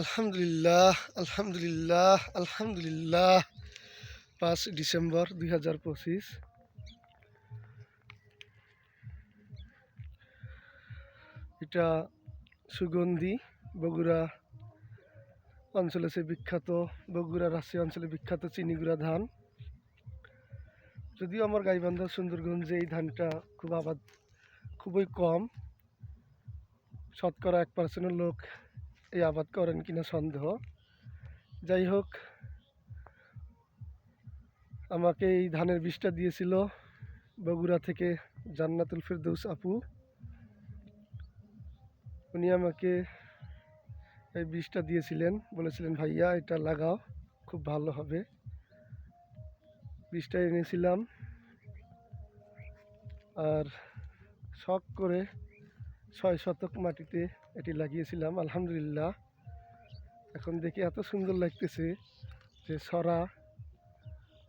আলহামদুলিল্লাহ আলহামদুলিল্লাহ আলহামদুলিল্লাহ। পাঁচ ডিসেম্বর দুই হাজার পঁচিশ। এটা সুগন্ধি, বগুড়া অঞ্চলে সে বিখ্যাত, বগুড়া রাজশাহী অঞ্চলে বিখ্যাত চিনিগুড়া ধান। যদিও আমার গাইবান্ধা সুন্দরগঞ্জে এই ধানটা খুব আবাদ, খুবই কম। শতকরা এক পার্সেন্টের লোক এই আবাদ করেন কিনা সন্দেহ। যাই হোক, আমাকে এই ধানের বীজটা দিয়েছিল বগুড়া থেকে জান্নাতুল ফেরদৌস আপু। উনি আমাকে এই বীজটা দিয়েছিলেন, বলেছিলেন, ভাইয়া, এটা লাগাও, খুব ভালো হবে। বীজটা এনেছিলাম। আর শখ করে ছয় শতক মাটিতে এটি লাগিয়েছিলাম, আলহামদুলিল্লাহ। এখন দেখে এত সুন্দর লাগতেছে যে সরা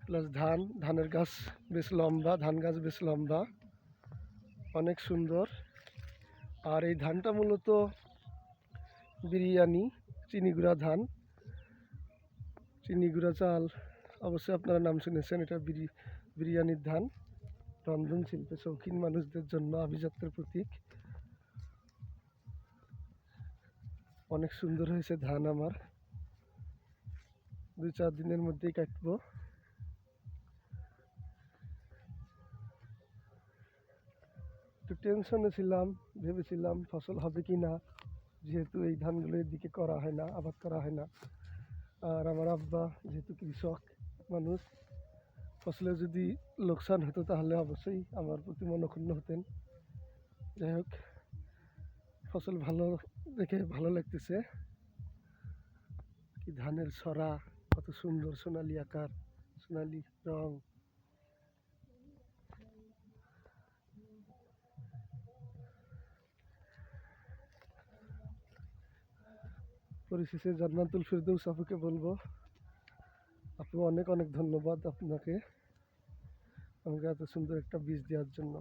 প্লাস ধান, ধানের গাছ বেশ লম্বা, ধান গাছ বেশ লম্বা, অনেক সুন্দর। আর এই ধানটা মূলত বিরিয়ানি চিনিগুড়া ধান। চিনিগুড়া চাল, অবশ্যই আপনারা নাম শুনেছেন, এটা বিরি, বিরিয়ানির ধান। রন্ধন শিল্পে শৌখিন মানুষদের জন্য আভিজাত্যের প্রতীক। অনেক সুন্দর হয়েছে ধান আমার। দুই চার দিনের মধ্যেই কাটবো। একটু টেনশনে ছিলাম, ভেবেছিলাম ফসল হবে কি না, যেহেতু এই ধানগুলো এদিকে করা হয় না, আবাদ করা হয় না। আর আমার আব্বা যেহেতু কৃষক মানুষ, ফসলে যদি লোকসান হতো তাহলে অবশ্যই আমার প্রতি মনক্ষুণ্ণ হতেন। যাই হোক। ফসল ভালো দেখে ভালো লাগতেছে। কি ধানের ছড়া, কত সুন্দর সোনালি আকার, সোনালি রং। পরিশেষে জান্নাতুল ফিরদৌস আপুকে বলব, আপু অনেক অনেক ধন্যবাদ আপনাকে আমাকে এত সুন্দর একটা বীজ দেওয়ার জন্য।